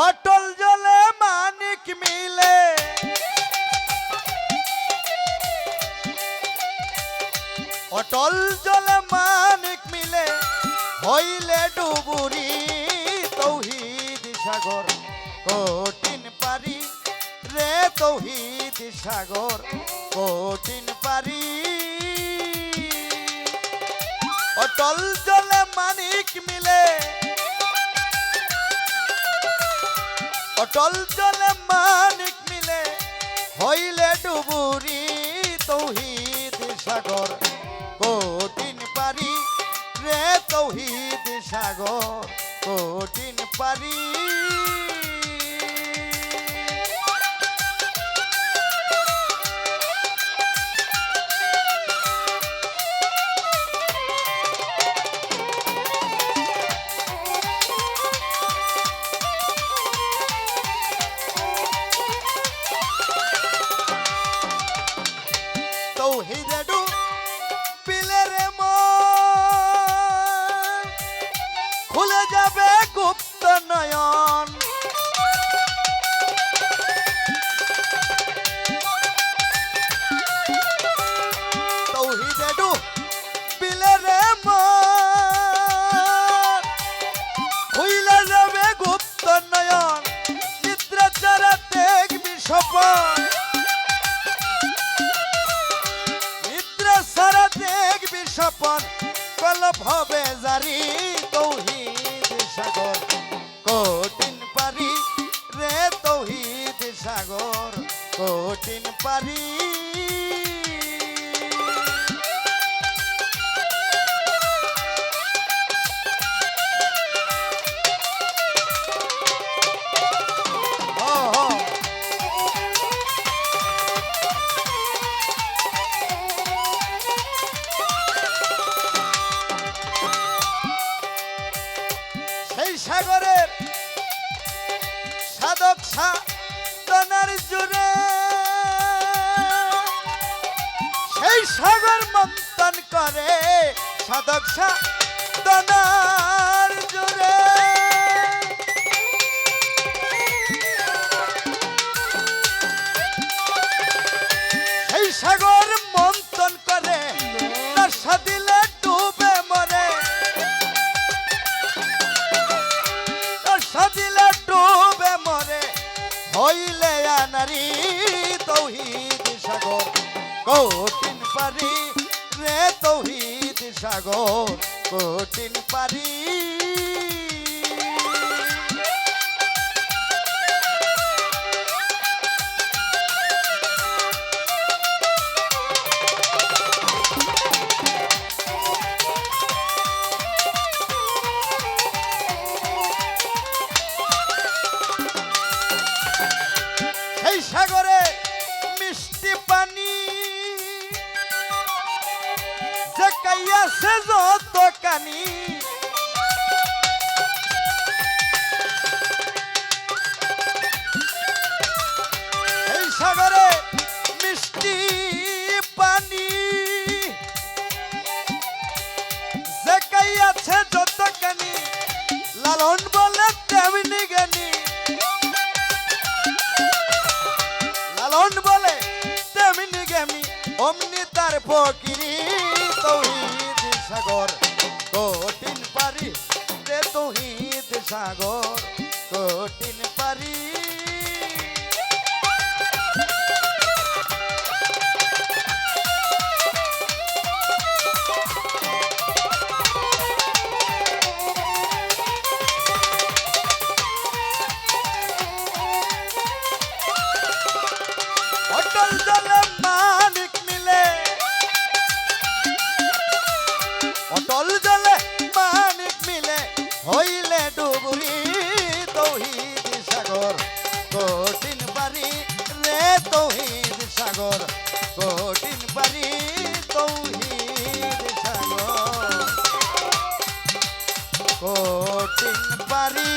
অটল জলে মানিক মিলে। অটল জলে মানিক মিলে, হইলে ডুবুরি তৌহিদ সাগর। কঠিন পারি রে তৌহিদ সাগর, কঠিন পারি। অটল জলে মানিক মিলে অটল জলে মানিক মিলে হইলে ডুবুরি তৌহিদ সাগর। কঠিন পারি রে তৌহিদ সাগর, কঠিন পারি। তৌহিদে ডু পিলেরে খুলে যাবে গুপ্ত নয়ন। স্বপন কলপ হবে জারি তৌহিদ সাগর। কঠিন পারি রে তৌহিদ সাগর কঠিন পারি সাধক সাধনার জুড়ে। সেই সাগর মন্থন করে সাধক সাধনার জুড়ে। সেই সাগর পারি রে তৌহিদ সাগর কঠিন পারি কাইয়াছে যত কানি এই সাগরে মিষ্টি পানি। যে কাইয়াছে যত কানি লালন বলে তেমনি জ্ঞানী। লালন বলে তেমনি গেমি অমনি তার ফকিরি। সাগর কঠিন পারি। অটল জলে মানিক মিলে। অটল সাগর কঠিন পারি তৌহিদ সাগর। কঠিন পারি